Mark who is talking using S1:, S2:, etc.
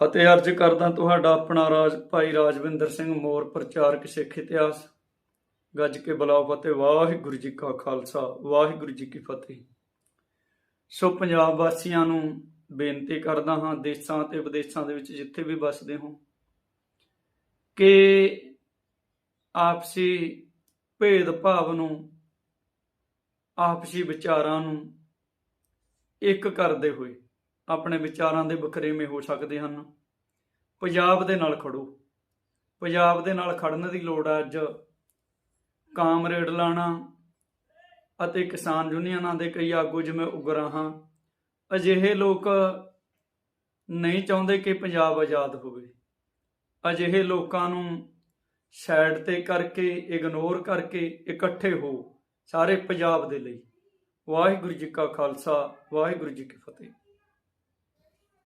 S1: ਫਤਿਹ ਅਰਜ ਕਰਦਾ ਤੁਹਾਡਾ ਆਪਣਾ ਰਾਜ, ਭਾਈ ਰਾਜਵਿੰਦਰ ਸਿੰਘ ਮੋਰ, ਪ੍ਰਚਾਰਕ ਸਿੱਖ ਇਤਿਹਾਸ। ਗੱਜ ਕੇ ਬੁਲਾਓ ਫਤਿਹ। ਵਾਹਿਗੁਰੂ ਜੀ ਕਾ ਖਾਲਸਾ, ਵਾਹਿਗੁਰੂ ਜੀ ਕੀ ਫਤਿਹ। ਸੋ ਪੰਜਾਬ ਵਾਸੀਆਂ ਨੂੰ ਬੇਨਤੀ ਕਰਦਾ ਹਾਂ, ਦੇਸ਼ਾਂ ਤੇ ਵਿਦੇਸ਼ਾਂ ਦੇ ਵਿੱਚ ਜਿੱਥੇ ਵੀ ਵੱਸਦੇ ਹੋ ਕਿ ਆਪਸੀ ਭੇਦ ਭਾਵ ਨੂੰ, ਆਪਸੀ ਵਿਚਾਰਾਂ ਨੂੰ ਇੱਕ ਕਰਦੇ ਹੋਏ ਆਪਣੇ ਵਿਚਾਰਾਂ ਦੇ ਬਖਰੇਵੇਂ ਹੋ ਸਕਦੇ ਹਨ। ਪੰਜਾਬ ਦੇ ਨਾਲ ਖੜੋ। ਪੰਜਾਬ ਦੇ ਨਾਲ ਖੜਨ ਦੀ ਲੋੜ ਹੈ ਅੱਜ। ਕਾਮਰੇਡ ਲਾਣਾ ਅਤੇ ਕਿਸਾਨ ਯੂਨੀਅਨਾਂ ਦੇ ਕਈ ਆਗੂ ਜਿਵੇਂ ਉਗਰਾ ਹਾਂ। ਅਜਿਹੇ ਲੋਕ ਨਹੀਂ ਚਾਹੁੰਦੇ ਕਿ ਪੰਜਾਬ ਆਜ਼ਾਦ ਹੋਵੇ। ਅਜਿਹੇ ਲੋਕਾਂ ਨੂੰ ਸਾਈਡ ਤੇ ਕਰਕੇ ਇਗਨੋਰ ਕਰਕੇ ਇਕੱਠੇ ਹੋ ਸਾਰੇ ਪੰਜਾਬ ਦੇ ਲਈ। ਵਾਹਿਗੁਰੂ ਜੀ ਕਾ ਖਾਲਸਾ, ਵਾਹਿਗੁਰੂ ਜੀ ਕੀ ਫਤਿਹ।